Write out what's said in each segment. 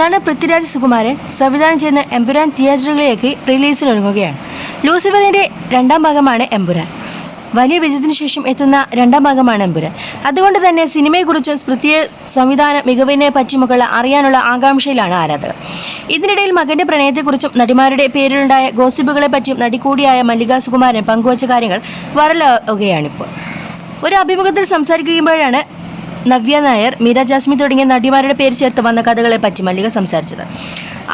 നടൻ പൃഥ്വിരാജ് സുകുമാരൻ സംവിധാനം ചെയ്യുന്ന എമ്പുരാൻ തിയേറ്ററുകളിലേക്ക് റിലീസിനൊരുങ്ങുകയാണ് ലൂസിഫറിന്റെ രണ്ടാം ഭാഗമാണ് എമ്പുരാൻ. വലിയ വിജയത്തിന് ശേഷം എത്തുന്ന രണ്ടാം ഭാഗമാണ് എമ്പുരാൻ. അതുകൊണ്ട് തന്നെ സിനിമയെക്കുറിച്ചും സ്മൃതിയെ സംവിധാന മികവിനെ പറ്റിയുമൊക്കെയുള്ള അറിയാനുള്ള ആകാംക്ഷയിലാണ് ആരാധകർ. ഇതിനിടയിൽ മകന്റെ പ്രണയത്തെക്കുറിച്ചും നടിമാരുടെ പേരിലുണ്ടായ ഗോസിപ്പുകളെ പറ്റിയും നടി കൂടിയായ മല്ലിക സുകുമാരൻ പങ്കുവച്ച കാര്യങ്ങൾ വരലാവുകയാണിപ്പോൾ. ഒരു അഭിമുഖത്തിൽ സംസാരിക്കുമ്പോഴാണ് നവ്യ നായർ മീര ജാസ്മി തുടങ്ങിയ നടിമാരുടെ പേര് ചേർത്ത് വന്ന കഥകളെ പറ്റി മല്ലിക സംസാരിച്ചത്.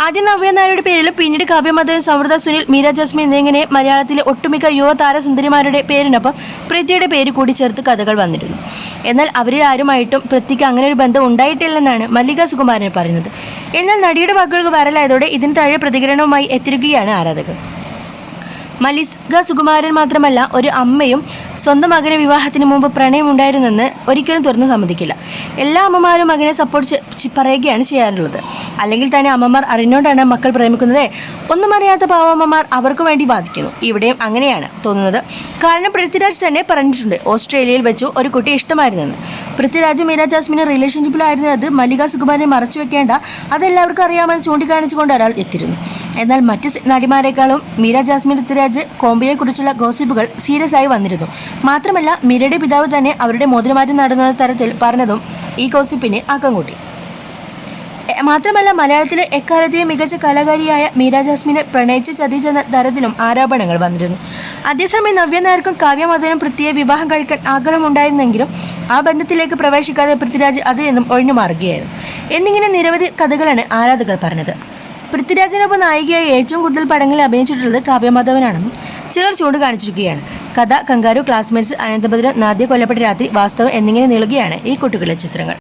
ആദ്യം നവ്യ നായരുടെ പേരിലും പിന്നീട് കാവ്യമധവൻ സമൃദ്ധ സുനിൽ മീര ജാസ്മി എന്നിങ്ങനെ മലയാളത്തിലെ ഒട്ടുമിക്ക യുവ താരസുന്ദരിമാരുടെ പേരിനൊപ്പം പൃഥ്വിയുടെ പേര് കൂടി ചേർത്ത് കഥകൾ വന്നിരുന്നു. എന്നാൽ അവരിൽ ആരുമായിട്ടും പൃഥ്വിക്ക് അങ്ങനെ ഒരു ബന്ധം ഉണ്ടായിട്ടില്ലെന്നാണ് മല്ലിക സുകുമാരൻ പറയുന്നത്. എന്നാൽ നടിയുടെ വാക്കുകൾക്ക് വരലായതോടെ ഇതിന് താഴെ പ്രതികരണവുമായി എത്തിരിക്കുകയാണ് ആരാധകർ. മല്ലിക സുകുമാരൻ മാത്രമല്ല ഒരു അമ്മയും സ്വന്തം മകനെ വിവാഹത്തിന് മുമ്പ് പ്രണയമുണ്ടായിരുന്നെന്ന് ഒരിക്കലും തുറന്നു സമ്മതിക്കില്ല. എല്ലാ അമ്മമാരും മകനെ സപ്പോർട്ട് പറയുകയാണ് ചെയ്യാറുള്ളത്. അല്ലെങ്കിൽ തന്നെ അമ്മമാർ അറിഞ്ഞുകൊണ്ടാണ് മക്കൾ പ്രേമിക്കുന്നത്. ഒന്നും അറിയാത്ത പാവമ്മമാർ അവർക്ക് വേണ്ടി വാദിക്കുന്നു. ഇവിടെയും അങ്ങനെയാണ് തോന്നുന്നത്. കാരണം പൃഥ്വിരാജ് തന്നെ പറഞ്ഞിട്ടുണ്ട് ഓസ്ട്രേലിയയിൽ വെച്ചു ഒരു കുട്ടി ഇഷ്ടമായിരുന്നെന്ന്. പൃഥ്വിരാജും മീര റിലേഷൻഷിപ്പിലായിരുന്നു റിലേഷൻഷിപ്പിലായിരുന്നത് മല്ലിക സുകുമാരനെ മറച്ചു വെക്കേണ്ട അതെല്ലാവർക്കും അറിയാമെന്ന് ചൂണ്ടിക്കാണിച്ചുകൊണ്ട് ഒരാൾ എത്തിയിരുന്നു. എന്നാൽ മറ്റ് നടിമാരെക്കാളും മീര ജാസ്മിൻ പൃഥ്വിരാജ് കോംബിയെക്കുറിച്ചുള്ള ഗോസിപ്പുകൾ സീരിയസ് ആയി വന്നിരുന്നു. മാത്രമല്ല മീരയുടെ പിതാവ് തന്നെ അവരുടെ മോതിരമാറ്റം നടന്ന തരത്തിൽ പറഞ്ഞതും ഈ ഗോസിപ്പിന് ആക്കം കൂട്ടി മാത്രമല്ല മലയാളത്തിലെ എക്കാലത്തെയും മികച്ച കലാകാരിയായ മീര ജാസ്മിനെ പ്രണയിച്ച് ചതിച്ചെന്ന തരത്തിലും ആരോപണങ്ങൾ വന്നിരുന്നു. അതേസമയം നവ്യ നായർക്കും കാവ്യമദനും പൃഥ്വിയെ വിവാഹം കഴിക്കാൻ ആഗ്രഹമുണ്ടായിരുന്നെങ്കിലും ആ ബന്ധത്തിലേക്ക് പ്രവേശിക്കാതെ പൃഥ്വിരാജ് അതിൽ നിന്നും ഒഴിഞ്ഞു മാറുകയായിരുന്നു എന്നിങ്ങനെ നിരവധി കഥകളാണ് ആരാധകർ പറഞ്ഞത്. പൃഥ്വിരാജിനൊപ്പം നായികയായി ഏറ്റവും കൂടുതൽ പടങ്ങളിൽ അഭിനയിച്ചിട്ടുള്ളത് കാവ്യമാധവനാണെന്നും ചിലർ ചൂണ്ടിക്കാണിച്ചിരിക്കുകയാണ് കഥ കങ്കാരു ക്ലാസ്മേറ്റ്സ് അനന്തഭദ്രൻ നാദ്യ കൊല്ലപ്പെട്ട രാത്രി വാസ്തവം എന്നിങ്ങനെ നീളുകയാണ് ഈ കുട്ടികളുടെ ചിത്രങ്ങൾ.